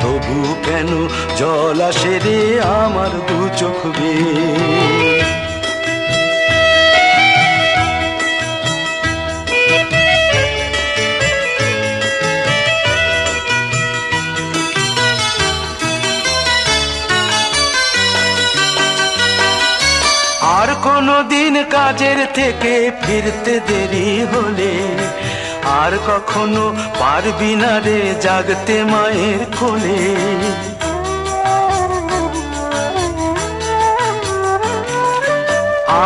তবু কেন জল আসে রে আমার দু চোখ আর কোনো দিন কাজের থেকে ফিরতে দেরি হলে আর কখনো পারবি না রে জাগতে মায়ের কোলে।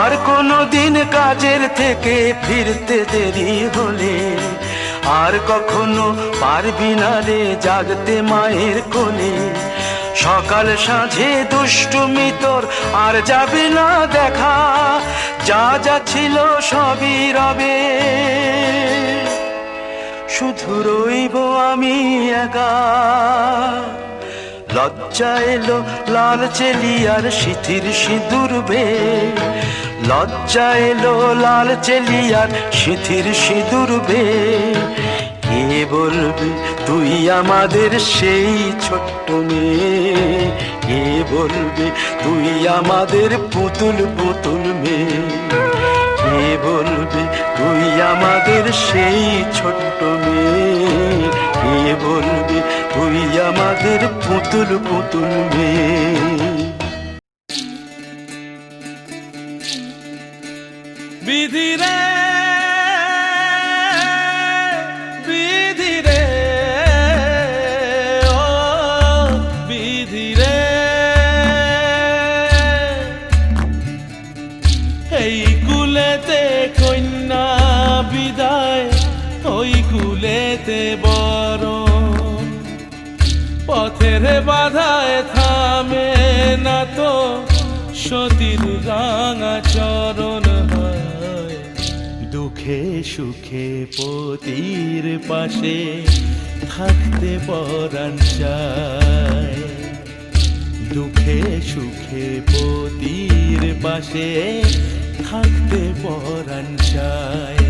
আর কোনো দিন কাজের থেকে ফিরতে দেরি হলে, আর কখনো পারবি না রে জাগতে মায়ের কোলে। সকাল সাঁঝে দুষ্টুমি তোর আর যাবে না দেখা, যা যা ছিল সবই রবে। শুধু রইব আমি একা। লজ্জা এলো লাল চেলিয়ার সিথির সিঁদুর বে লজ্জা এলো লাল চেলিয়ার সিথির সিঁদুর বে কে বলবে তুই আমাদের সেই ছোট্ট মেয়ে? কে বলবে তুই আমাদের পুতুল পুতুল মেয়ে? কে বলবে তুই আমাদের সেই ছোট্ট মেয়ে। বলবে তুই আমাদের পুতুল পুতুল মেয়ে? পথের বাধায় থামে না তো সতীর রাঙা চরণ দুঃখে সুখে পতির পাশে থাকতে পরাণ চায়। দুঃখে সুখে পতির পাশে থাকতে পরাণ চায়।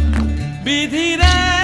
বিধিরে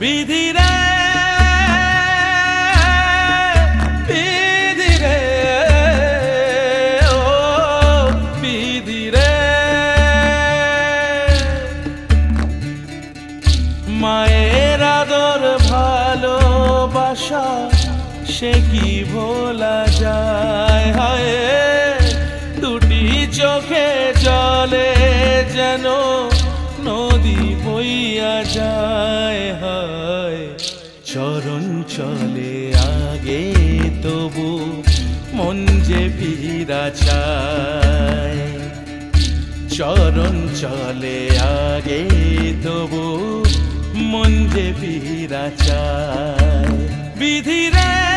বিধিরে ও ভালোবাসা, সে কি ভোলা যায়? হায়, দুটি চোখে জলে যেন নদী বইয়া যায়। চরণ চলে আগে, তবু মন যে ফিরা চায়। চরণ চলে আগে, তবু মন যে ফিরা চায়। বিধিরে